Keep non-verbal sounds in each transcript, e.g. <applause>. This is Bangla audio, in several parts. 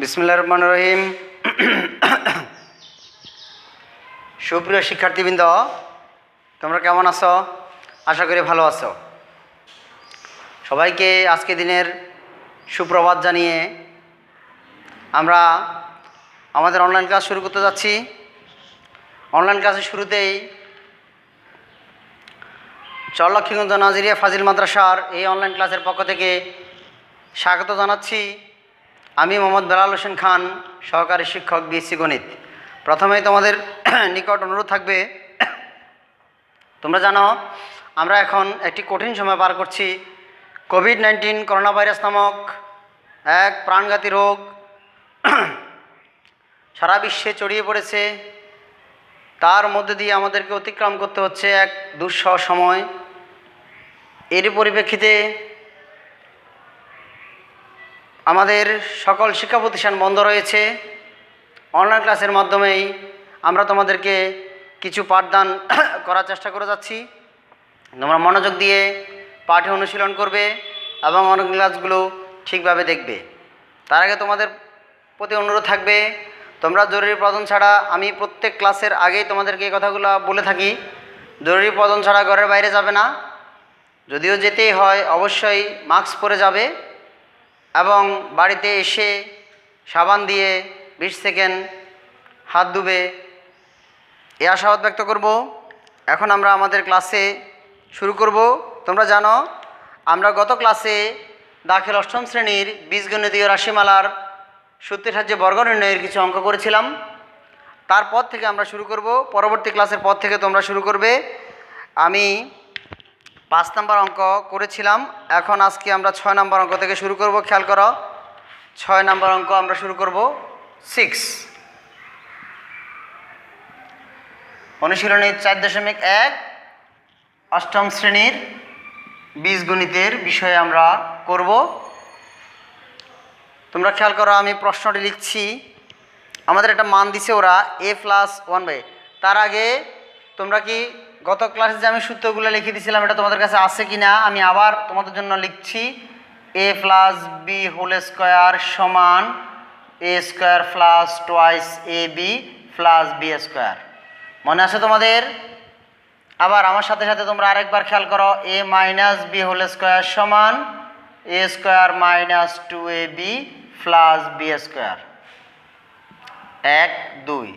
বিসমুল্লাহ রহমান রহিম। সুপ্রিয় শিক্ষার্থীবৃন্দ, তোমরা কেমন আছো? আশা করি ভালো আছো। সবাইকে আজকে দিনের সুপ্রভাত জানিয়ে আমরা আমাদের অনলাইন ক্লাস শুরু করতে যাচ্ছি। অনলাইন ক্লাসের শুরুতেই চরলক্ষ্মীগঞ্জ নাজিরিয়া ফাজিল মাদ্রাসার এই অনলাইন ক্লাসের পক্ষ থেকে স্বাগত জানাচ্ছি। আমি মোহাম্মদ বেলাল হোসেন খান, সহকারী শিক্ষক, বিএসসি গণিত। প্রথমেই তোমাদের <clears throat> নিকট অনুরোধ থাকবে, <clears throat> তোমরা জানো, আমরা এখন একটি কঠিন সময় পার করছি। কোভিড নাইন্টিন করোনা ভাইরাস নামক এক প্রাণঘাতী রোগ। <clears throat> সারা বিশ্বে ছড়িয়ে পড়েছে। তার মধ্যে দিয়ে আমাদেরকে অতিক্রম করতে হচ্ছে এক দুঃসহ সময়। এর পরিপ্রেক্ষিতে আমাদের সকল শিক্ষা প্রতিষ্ঠান বন্ধ রয়েছে। অনলাইন ক্লাসের মাধ্যমেই আমরা তোমাদেরকে কিছু পাঠদান <coughs> করার চেষ্টা করে যাচ্ছি। তোমরা মনোযোগ দিয়ে পাঠে অনুশীলন করবে এবং অনলাইন ক্লাসগুলো ঠিকভাবে দেখবে। তার আগে তোমাদের প্রতি অনুরোধ থাকবে, তোমরা জরুরি প্রয়োজন ছাড়া, আমি প্রত্যেক ক্লাসের আগেই তোমাদেরকে এই কথাগুলো বলে থাকি, জরুরি প্রয়োজন ছাড়া ঘরের বাইরে যাবে না। যদিও যেতেই হয়, অবশ্যই মাস্ক পরে যাবে। এবং বাড়িতে এসে সাবান দিয়ে বিশ সেকেন্ড হাত ধুবে এ আশাবাদ ব্যক্ত করব। এখন আমরা আমাদের ক্লাসে শুরু করব। তোমরা জানো, আমরা গত ক্লাসে দাখিল অষ্টম শ্রেণির বীজগণিতীয় রাশিমালার সূত্রের সাহায্যে বর্গ নির্ণয়ের কিছু অঙ্ক করেছিলাম। তারপর থেকে আমরা শুরু করব। পরবর্তী ক্লাসের পর থেকে তোমরা শুরু করবে। আমি পাঁচ নম্বর অঙ্ক করেছিলাম। এখন আজকে আমরা ছয় নম্বর অঙ্ক থেকে শুরু করব, খেয়াল করো। ছয় নম্বর অঙ্ক আমরা শুরু করব সিক্স অনুশীলনী চার দশমিক এক, অষ্টম শ্রেণির বীজগণিতের বিষয়ে আমরা করব। তোমরা খেয়াল করো, আমি প্রশ্নটি লিখছি। আমাদের একটা মান দিছে ওরা এ প্লাস ওয়ান বাই তার আগে তোমরা কি গত ক্লাসে যে আমি সূত্রগুলো লিখে দিয়েছিলাম এটা তোমাদের কাছে আছে কি না আমি আবার তোমাদের জন্য লিখছি। A plus B whole square সমান A square plus twice A B plus B square মনে আছে তোমাদের? আবার আমার সাথে সাথে তোমরা আরেকবার খেয়াল করো A minus B whole square সমান A square minus two A B plus B square এক, দুই।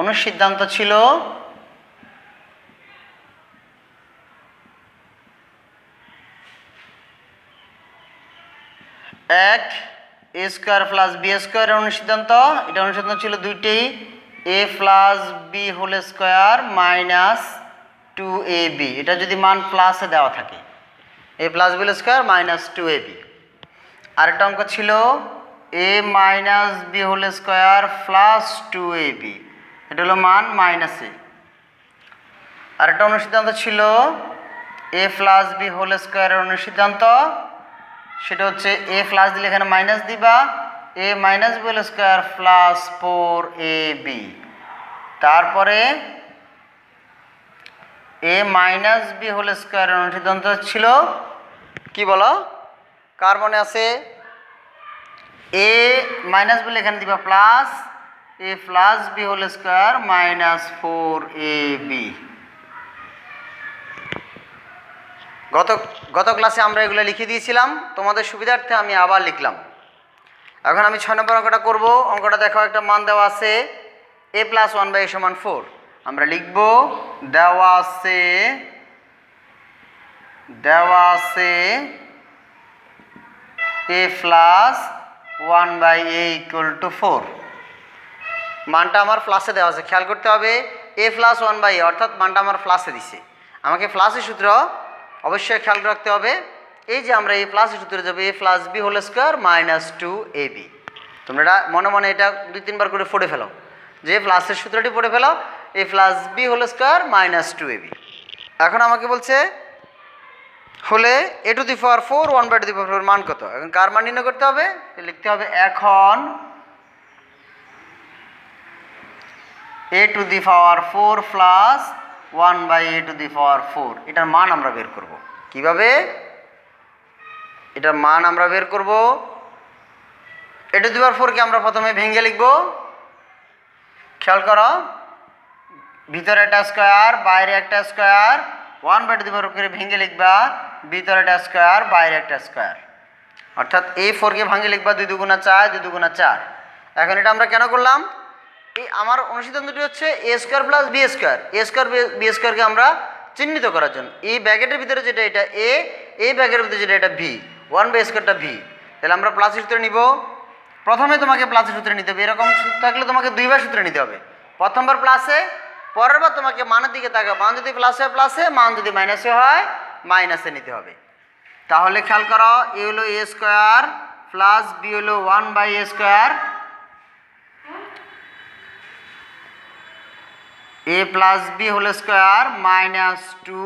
অনুসিদ্ধান্ত ছিল এক এ স্কোয়ার প্লাস বি স্কোয়ারের অনুসিদ্ধান্ত। এটা অনুসিদ্ধান্ত ছিল দুইটি। A plus B whole square minus two A B এটা যদি মান প্লাসে দেওয়া থাকে। A plus B whole square minus two A B আরেকটা অঙ্ক ছিল A minus B whole square plus two A B এটা হলো মান মাইনাস এ আরেকটা অনুসিদ্ধান্ত ছিল এ প্লাস বি হোল স্কোয়ারের অনুসিদ্ধান্ত। সেটা হচ্ছে এ প্লাস দিলে এখানে মাইনাস দিবা A minus B square plus four A B তারপরে এ মাইনাস বি হোল স্কোয়ারের অনুসিদ্ধান্ত ছিল, কি বলো? কার মনে আছে? এ মাইনাস বলে এখানে দিবা plus A plus B whole square minus four A B গত গত ক্লাসে আমরা এগুলো লিখে দিয়েছিলাম। তোমাদের সুবিধার্থে আমি আবার লিখলাম। এখন আমি ছয় নম্বর অঙ্কটা করব। অঙ্কটা দেখো, একটা মান দেওয়া আছে A plus one by A সমান ফোর আমরা লিখব, দেওয়া আছে দেওয়া আছে A plus one by A equal to four মানটা আমার প্লাসে দেওয়া আছে। খেয়াল করতে হবে A plus one by A অর্থাৎ মানটা আমার প্লাসে দিছে। আমাকে প্লাসের সূত্র অবশ্যই খেয়াল রাখতে হবে। এই যে আমরা এই প্লাসের সূত্রে যাব A plus B whole square minus two A B তোমরা এটা মনে মনে এটা দুই তিনবার করে পড়ে ফেলো। যে প্লাসের সূত্রটি পড়ে ফেলো A plus B whole square minus two A B এখন আমাকে বলছে, হলে A to the power four one by to the power মান কত? এখন কার মান নির্ণয় করতে হবে? লিখতে হবে এখন A to the power four plus one by A to the power four. এটার মান আমরা বের করব। কীভাবে? এটার মান আমরা বের করব। এ টু দি পাওয়ার ফোরকে আমরা প্রথমে ভেঙে লিখব। খেয়াল করো, ভিতরে একটা স্কোয়ার, বাইরে একটা square. One by to the power করে ভেঙে লিখবা, ভিতরে একটা স্কোয়ার, বাইরে একটা স্কোয়ার। অর্থাৎ এই ফোরকে ভাঙে লিখবা দুই দুগুণা চার, দুই দুগুণা চার। এখন এটা আমরা কেন করলাম? এই আমার অনুসিদ্ধান্তটি হচ্ছে A square plus B square A square B স্কোয়ারকে আমরা চিহ্নিত করার জন্য। এই ব্যাগেটের ভিতরে যেটা এটা এ এই ব্যাগের ভিতরে যেটা এটা ভি ওয়ান বাই স্কোয়ারটা ভি তাহলে আমরা প্লাসের সূত্রে নিব। প্রথমে তোমাকে প্লাসের সূত্রে নিতে হবে। এরকম সূত্র থাকলে তোমাকে দুইবার সূত্রে নিতে হবে। প্রথমবার প্লাসে পরের বার তোমাকে মানের দিকে তাকা মান যদি প্লাসে হয় প্লাসে মান যদি মাইনাসে হয় মাইনাসে নিতে হবে। তাহলে খেয়াল করো এ হলো এ স্কোয়ার প্লাস বি হলো one by A square A plus B whole square minus two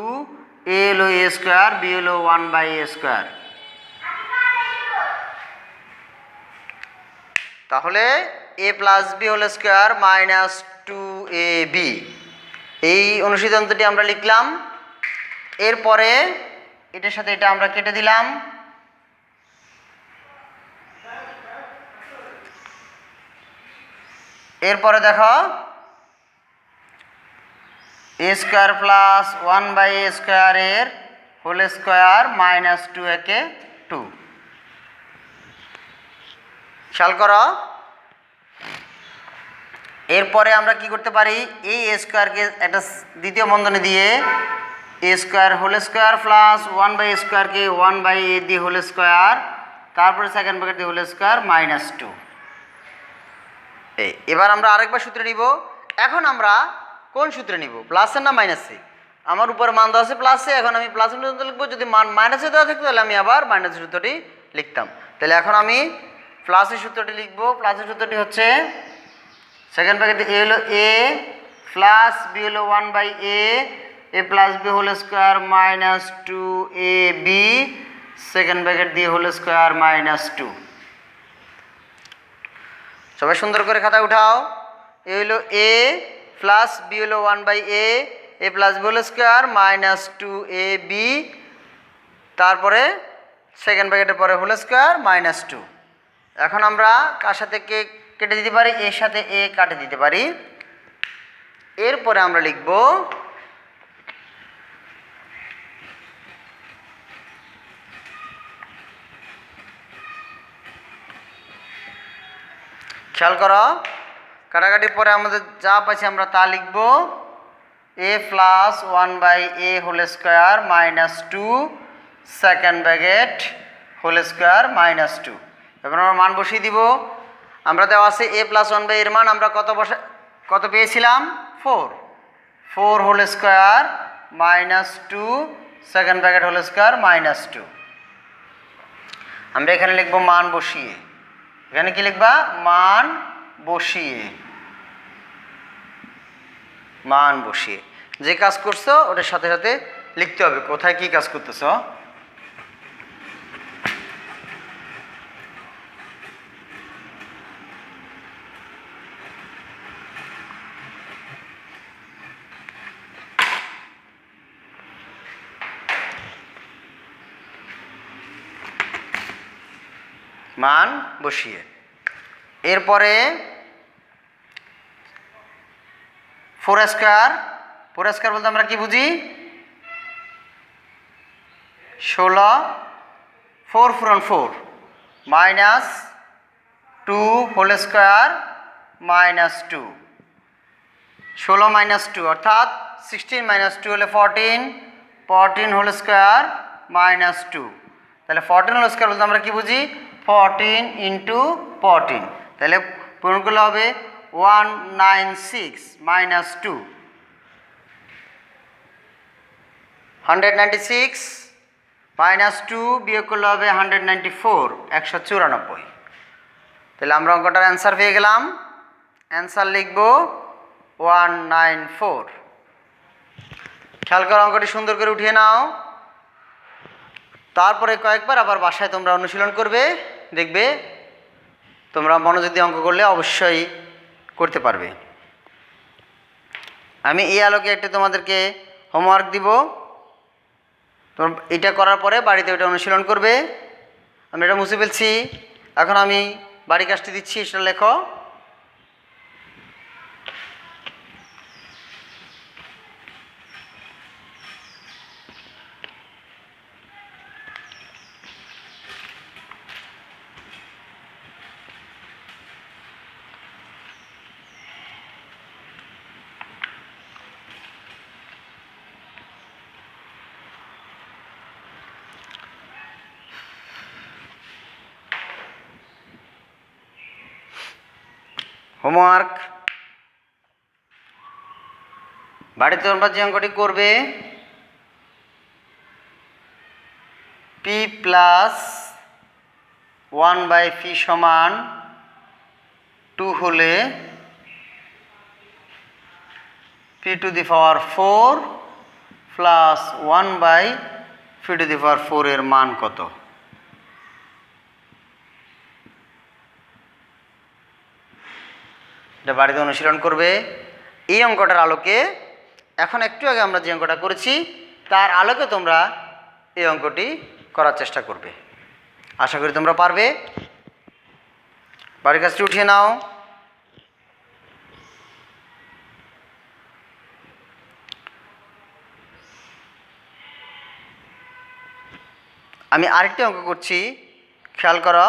A হলো এ স্কোয়ার বি হলো ওয়ান বাই এ স্কোয়ার তাহলে A plus B whole square minus two A B এই অনুসিদ্ধান্তটি আমরা লিখলাম। এরপরে এটার সাথে এটা আমরা কেটে দিলাম। এরপরে দেখো A square plus one by স্কোয়ারের হোল স্কোয়ার মাইনাস টু একে টু খেয়াল করো। এরপরে আমরা কি করতে পারি? এই স্কোয়ারকে একটা দ্বিতীয় বন্ধনী দিয়ে A square whole square plus one by স্কোয়ারকে ওয়ান বাই এ দিয়ে হোল স্কোয়ার তারপরে সেকেন্ড ব্র্যাকেট দিয়ে হোল স্কোয়ার মাইনাস টু এবার আমরা আরেকবার সূত্রে নিব। এখন আমরা কোন সূত্রে নিব? প্লাসের না মাইনাসে আমার উপর মান দেওয়া আছে প্লাসে এখন আমি প্লাসের সূত্র লিখব। যদি মান মাইনাসে দেওয়া থাকতো তাহলে আমি আবার মাইনাসের সূত্রটি লিখতাম। তাহলে এখন আমি প্লাসের সূত্রটি লিখব। প্লাসের সূত্রটি হচ্ছে সেকেন্ড প্যাকেট এ হলো এ প্লাস বি হলো one by A A plus B whole square minus two A B second bracket দিয়ে হোল স্কোয়ার মাইনাস টু সবাই সুন্দর করে খাতা উঠাও। এ হলো এ প্লাস বি হলো one by A A plus B whole square, minus two A B, তারপরে সেকেন্ড ব্র্যাকেটের পরে হোল স্কোয়ার, মাইনাস টু। এখন আমরা কার সাথে কে কেটে দিতে পারি? এর সাথে এ কাটে দিতে পারি। এরপরে আমরা লিখব খেয়াল করো। কাটাকাটির পরে আমাদের যা পাচ্ছি আমরা তা লিখব A plus one by A whole square minus two second bracket whole square minus two এবার আমরা মান বসিয়ে দিব। আমরা দেওয়া আছে এ প্লাস ওয়ান বাই এর মান আমরা কত বসে, কত পেয়েছিলাম? Four four whole square minus two second bracket whole square minus two আমরা এখানে লিখব মান বসিয়ে। এখানে কি লিখবা? মান বসিয়ে। মান বসিয়ে। যে কাজ করছ, ওটার সাথে সাথে লিখতে হবে। কোথায় কি কাজ করতেছ? মান বসিয়ে। এরপরে ফোর স্কোয়ার ফোর স্কোয়ার বলতে আমরা কি বুঝি? ষোলো four ফোরন four minus two whole square minus two ষোলো মাইনাস টু অর্থাৎ সিক্সটিন মাইনাস টু হলে fourteen fourteen whole square minus two তাহলে ফোরটিন হোল স্কোয়ার বলতে আমরা কি বুঝি? ফোরটিন ইন্টু ফোরটিন তাহলে পূরণগুলো হবে one nine six minus two hundred ninety six minus two বিয়োগ করলে হবে হান্ড্রেড নাইনটি ফোর একশো চুরানব্বই। তাহলে আমরা অঙ্কটার অ্যান্সার পেয়ে গেলাম। অ্যান্সার লিখব ওয়ান নাইন ফোর খেয়াল করো অঙ্কটি সুন্দর করে উঠিয়ে নাও। তারপরে কয়েকবার আবার বাসায় তোমরা অনুশীলন করবে, দেখবে তোমরা মনোযোগ দিয়ে অঙ্ক করলে অবশ্যই করতে পারবে। আমি এই আলোকে একটা তোমাদেরকে হোমওয়ার্ক দিব। তোমার এটা করার পরে বাড়িতে ওটা অনুশীলন করবে। আমি এটা মুছে ফেলছি। এখন আমি বাড়ি কাজটি দিচ্ছি, সেটা লেখো। হোমওয়ার্ক বাড়িতে তোমরা যে অঙ্কটি করবে P plus one by P সমান টু হলে P to the power four plus one by P to the power four এর মান কত? এটা বাড়িতে অনুশীলন করবে। এই অঙ্কটার আলোকে এখন একটু আগে আমরা যে অঙ্কটা করেছি, তার আলোকে তোমরা এই অঙ্কটি করার চেষ্টা করবে। আশা করি তোমরা পারবে। বাড়ির কাজটি উঠিয়ে নাও। আমি আরেকটি অঙ্ক করছি। খেয়াল করো।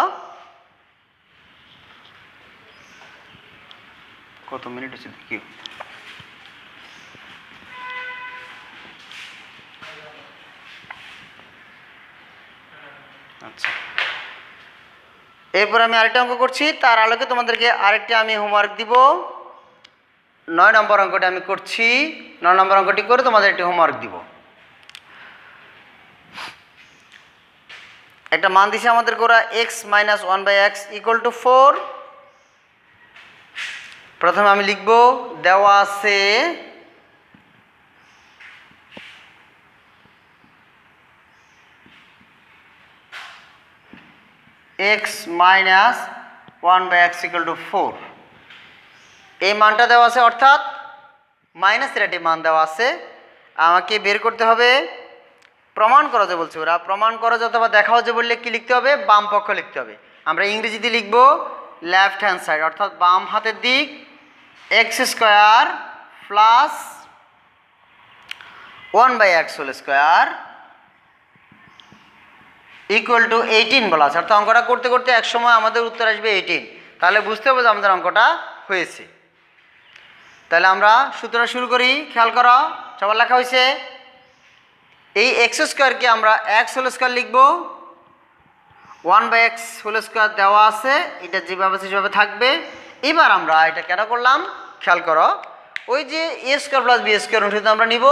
কত মিনিট হচ্ছে দেখি। আচ্ছা। এরপর আমি আরেকটা অঙ্ক করছি, তার আলোকে তোমাদেরকে আরেকটি আমি হোমওয়ার্ক দিব। নয় নম্বর অঙ্কটি আমি করছি, নয় নম্বর অঙ্কটি করে তোমাদের একটি হোমওয়ার্ক দিব। একটা মান দিছে আমাদের করা X minus one by X equal to four প্রথমে আমি লিখব, দেওয়া আছে X minus one by X equal to four এই মানটা দেওয়া আছে অর্থাৎ মাইনাসের একটি মান দেওয়া আছে। আমাকে বের করতে হবে প্রমাণ করো যে বলছে ওরা। প্রমাণ করো যে অথবা দেখাও যে বললে কি লিখতে হবে? বাম পক্ষ লিখতে হবে। আমরা ইংরেজিতে লিখব লেফট হ্যান্ড সাইড অর্থাৎ বাম হাতের দিক X square plus one by X whole square equal to eighteen বলা আছে। অর্থাৎ অঙ্কটা করতে করতে এক সময় আমাদের উত্তর আসবে এইটিন তাহলে বুঝতে হবে যে আমাদের অঙ্কটা হয়েছে। তাহলে আমরা সূত্রটা শুরু করি, খেয়াল করো, সবার লেখা হয়েছে। এই এক্স স্কোয়ারকে আমরা এক্স হোল স্কোয়ার লিখব। One by X whole square দেওয়া আছে, এটা যেভাবে সেভাবে থাকবে। এবার আমরা এটা কেন করলাম? খেয়াল করো। ওই যে A square plus B square অনুসারে আমরা নিব,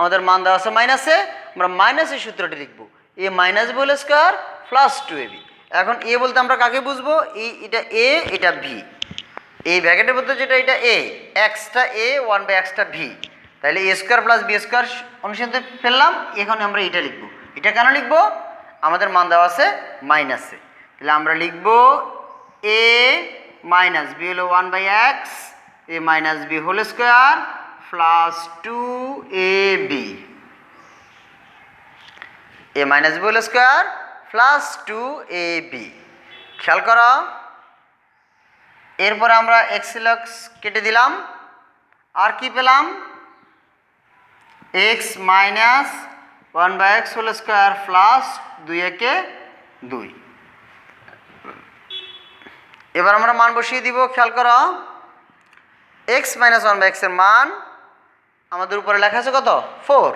আমাদের মান দেওয়া আছে মাইনাসে আমরা মাইনাসের সূত্রটি লিখব। A minus B whole square plus two A B এখন এ বলতে আমরা কাকে বুঝব? এই এটা এ এটা ভি এই ব্যাকেটের মধ্যে যেটা, এটা এ এক্সটা এ ওয়ান বাই এক্সটা ভি তাহলে A square plus B square অনুসারে ফেললাম, এখন আমরা এটা লিখব। এটা কেন লিখব? আমাদের মান দেওয়া আছে মাইনাসে তাহলে আমরা লিখব এ মাইনাস বি হলো one by X A minus B whole square plus two A B A minus B whole square plus two A B খেয়াল করো। এরপরে আমরা এক্স কেটে দিলাম। আর কি পেলাম? X minus one by X whole square plus দুই একে দুই। এবার আমরা মান বসিয়ে দিব, খেয়াল করো। এক্স মাইনাস ওয়ান বাই এক্সের মান আমাদের উপরে লেখা আছে কত? ফোর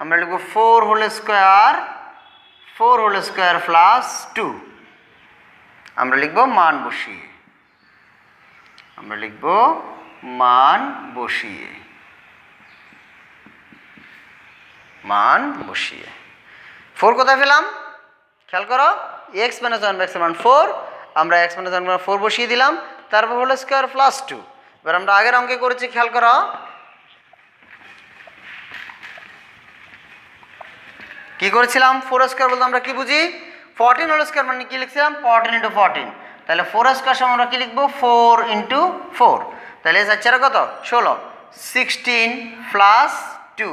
আমরা লিখব four whole square four whole square plus two আমরা লিখব মান বসিয়ে। আমরা লিখব মান বসিয়ে। মান বসিয়ে। ফোর কোথায় পেলাম? খেয়াল করো এক্স মাইনাস ওয়ান এক্সের মান ফোর আমরা এক্স মাইনাস ওয়ান ফোর বসিয়ে দিলাম। তারপর হলো স্কোয়ার প্লাস টু এবার আমরা আগের অঙ্কে করেছি, খেয়াল করো। কি করেছিলাম? ফোর স্কোয়ার বলতে আমরা কি বুঝি? ফোরটিন হোল স্কোয়ার মানে কি লিখছিলাম? ফোরটিন ইন্টু ফোরটিন তাহলে ফোর স্কোয়ার সমান আমরা কি লিখব? ফোর ইন্টু ফোর তাহলে যাচ্ছে কত? ষোলো। Sixteen plus two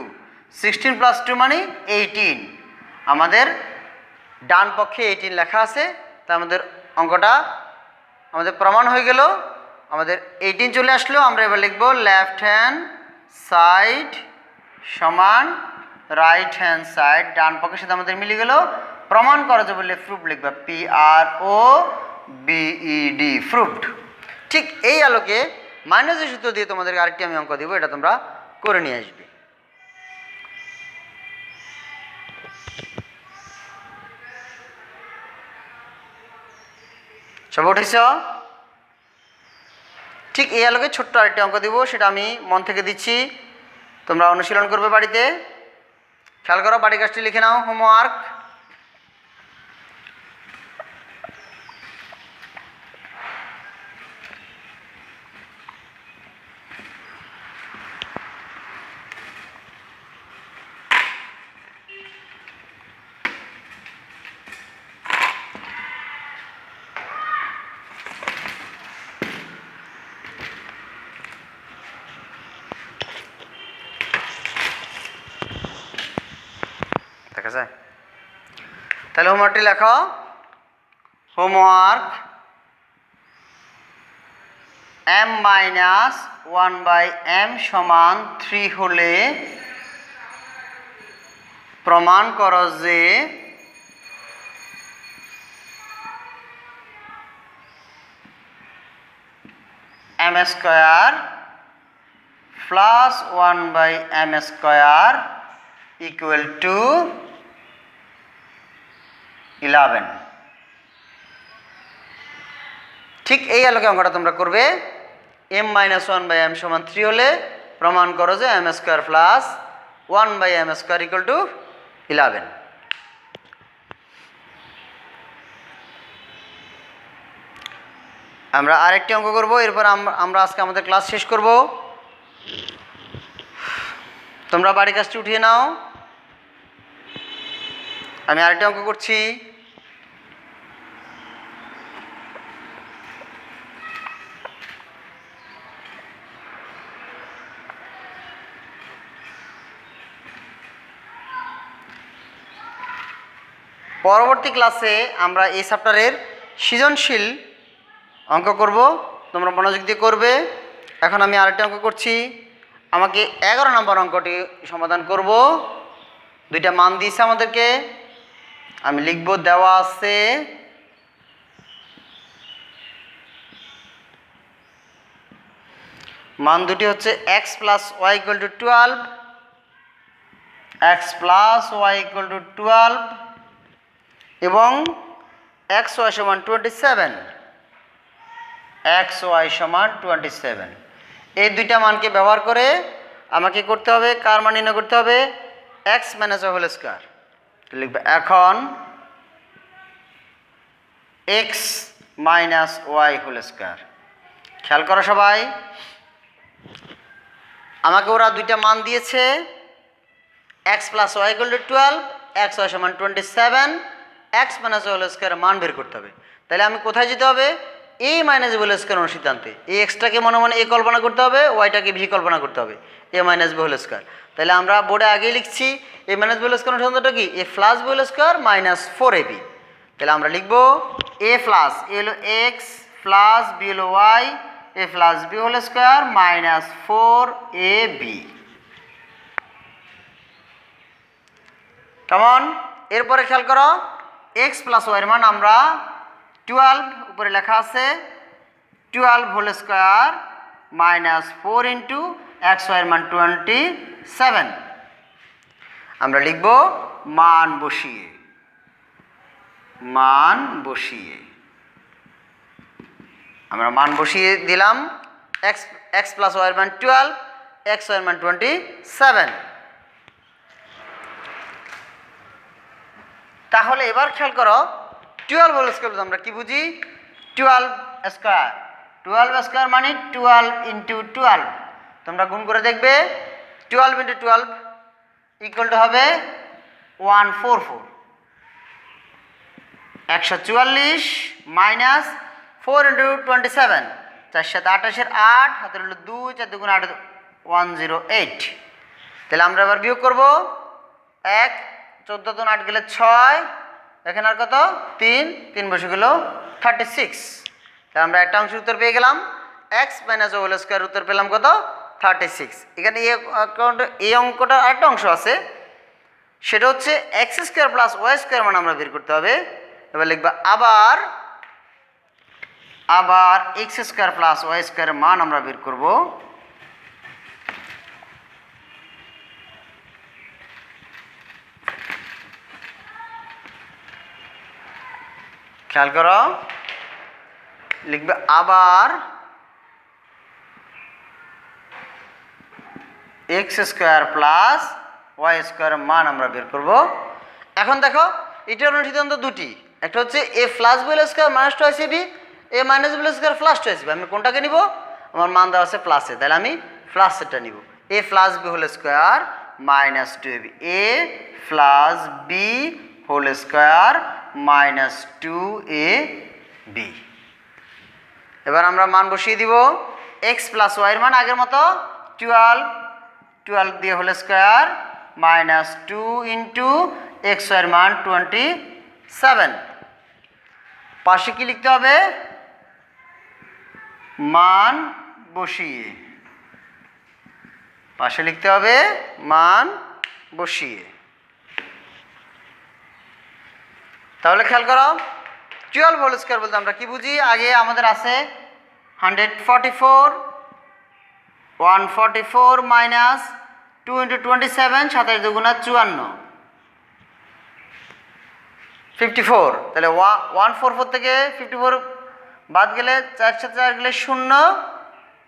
sixteen plus two মানে এইটিন আমাদের ডান পক্ষে এইটিন লেখা আছে, তা আমাদের অঙ্কটা আমাদের প্রমাণ হয়ে গেল। আমাদের এইটিন চলে আসলো, আমরা এবার লিখব লেফট হ্যান্ড সাইড সমান রাইট হ্যান্ড সাইড ডান পক্ষের সাথে আমাদের মিলে গেল। প্রমাণ করা যাবে বললে প্রুফ লিখবা P R O BEd proofed ঠিক এই আলোকে মাইনাসের সূত্র দিয়ে তোমাদেরকে আরেকটি আমি অঙ্ক দিব, এটা তোমরা করে নিয়ে আসবে। সব উঠেছ? ঠিক এই আলোকে ছোট্ট আরেকটি অঙ্ক দিব, সেটা আমি মন থেকে দিচ্ছি। তোমরা অনুশীলন করবে বাড়িতে। খেয়াল করো বাড়ি কাজটি লিখে নাও হোমওয়ার্ক যায় তাহলে হোমওয়ার্কটি লেখো। Homework M minus one by M সমান থ্রি হলে প্রমাণ করো যে M square plus one by M square equal to eleven. ঠিক এই আলোকে অঙ্কটা তোমরা করবে। M minus one by M সমান থ্রি হলে প্রমাণ করো যে M square plus one by M square equal to eleven আমরা আরেকটি অঙ্ক করব, এরপর আমরা আজকে আমাদের ক্লাস শেষ করব। তোমরা বাড়ি কাজটি উঠিয়ে নাও। আমি আরেকটি অঙ্ক করছি। পরবর্তী ক্লাসে আমরা এই চ্যাপ্টারের সৃজনশীল অঙ্ক করব। তোমরা মনোযোগ দিয়ে করবে। এখন আমি আরেকটি অঙ্ক করছি। আমাকে এগারো নম্বর অঙ্কটি সমাধান করব। দুইটা মান দিয়েছে আমাদেরকে। আমি লিখব, দেওয়া আছে। মান দুটি হচ্ছে X plus Y equal to twelve. X plus Y equal to twelve. এবং এক্স ওয়াই সমান টোয়েন্টি সেভেন এক্স ওয়াই সমান টোয়েন্টি সেভেন এই দুইটা মানকে ব্যবহার করে আমাকে করতে হবে, কার মান নির্ণয় করতে হবে? এক্স মাইনাস হোল স্কোয়ার লিখবে, এখন x minus y whole square খেয়াল করো সবাই। আমাকে ওরা দুইটা মান দিয়েছে x plus y equal twelve x y সমান twenty seven x minus whole স্কোয়ারের মান বের করতে হবে। তাহলে আমি কোথায় যেতে হবে? এ মাইনাস হোল স্কোয়ার অনুসিদ্ধান্তে এই এক্সটাকে মনে মনে এ কল্পনা করতে হবে ওয়াইটাকে ভি কল্পনা করতে হবে। A minus b whole square তাহলে আমরা বোর্ডে আগেই লিখছি a minus b whole square অনুসন্ধানটা কি? A plus b whole square minus four a b তাহলে আমরা লিখব এ প্লাস এ হলো এক্স প্লাস বি হলো y a plus b whole square minus four a b কেমন এরপরে খেয়াল করো। এক্স প্লাস ওয়াইয়ের মান আমরা টুয়েলভ উপরে লেখা আছে twelve whole square minus four into x ওয়াইয়ের মান টোয়েন্টি সেভেন আমরা লিখব মান বসিয়ে মান বসিয়ে। আমরা মান বসিয়ে দিলাম এক্স এক্স প্লাস ওয়াইয়ের মান টুয়েলভ এক্স ওয়াইয়ের মান টোয়েন্টি সেভেন তাহলে এবার খেয়াল করো টুয়েলভ হোল স্কোয়ার আমরা, কি বুঝি? টুয়েলভ স্কোয়ার টুয়েলভ স্কোয়ার মানে টুয়েলভ ইন্টু টুয়েলভ তোমরা গুণ করে দেখবে twelve into twelve equal to হবে ওয়ান ফোর ফোর একশো চুয়াল্লিশ minus four into twenty seven চার সাথে আঠাশের আট, হাতের হলো দুই, চার দুগুণ আট ওয়ান জিরো এইট তাহলে আমরা এবার বিয়োগ করব, এক চোদ্দ দুন আট গেলে ছয় এখানে আর কত? তিন তিন বসে গেল থার্টি সিক্স তাহলে আমরা একটা অংশের উত্তর পেয়ে গেলাম। এক্স মাইনাস হোল স্কোয়ার উত্তর পেলাম কত? থার্টি সিক্স এখানে এই অঙ্কটার আরেকটা অংশ আছে। সেটা হচ্ছে x square plus y square মানে আমরা বের করতে হবে। এবার লিখবা আবার আবার এক্স স্কোয়ার প্লাস ওয়াই স্কোয়ারের মান আমরা বের করব। খেয়াল করো। লিখবে আবার এক্স স্কোয়ার প্লাস ওয়াই স্কোয়ারের মান আমরা বের করব। এখন দেখো, এটার অনুসিদ্ধান্ত দুটি। একটা হচ্ছে a plus b square minus two IC b a minus b square plus two IC আমি কোনটাকে নিব? আমার মান দেওয়া আছে প্লাসে তাহলে আমি প্লাসেরটা নিব। A plus b whole square minus two a b a plus b whole square minus two a b এবার আমরা মান বসিয়ে দিব এক্স প্লাস ওয়াইয়ের মান আগের মতো টুয়েলভ টুয়েলভ দিয়ে whole square minus two into x ওয়াইয়ের মান টোয়েন্টি সেভেন পাশে কি লিখতে হবে? মান বসিয়ে। পাশে লিখতে হবে মান বসিয়ে। তাহলে খেয়াল করো টুয়েলভ হোল স্কোয়ার বলতে আমরা কি বুঝি? আগে আমাদের আছে hundred forty four one forty four minus two into twenty seven সাতাশ দুগুণা চুয়ান্ন। ফিফটি ফোর তাহলে ওয়ান ফোর ফোর থেকে ফিফটি ফোর বাদ গেলে চার সাথে চার গেলে শূন্য,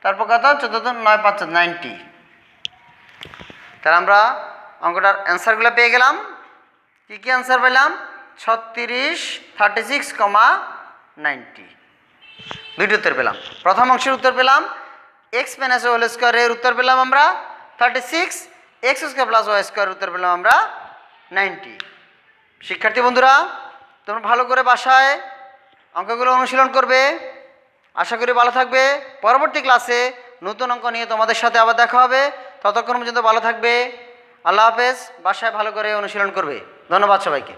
তারপর কত? চোদ্দ নয় পাঁচ নাইনটি তাহলে আমরা অঙ্কটার অ্যান্সারগুলো পেয়ে গেলাম। কী কী অ্যান্সার পেলাম? ছত্রিশ থার্টি সিক্স কমা নাইনটি দুইটি উত্তর পেলাম। প্রথম অংশের উত্তর পেলাম। এক্স মাইনাস হোল স্কোয়ারের উত্তর পেলাম আমরা। Thirty six x square plus y square উত্তর পেলাম আমরা। নাইনটি শিক্ষার্থী বন্ধুরা, তোমরা ভালো করে বাসায় অঙ্কগুলো অনুশীলন করবে। আশা করি ভালো থাকবে। পরবর্তী ক্লাসে নতুন অঙ্ক নিয়ে তোমাদের সাথে আবার দেখা হবে। ততক্ষণ পর্যন্ত ভালো থাকবে। আল্লাহ হাফেজ। বাসায় ভালো করে অনুশীলন করবে। ধন্যবাদ সবাইকে।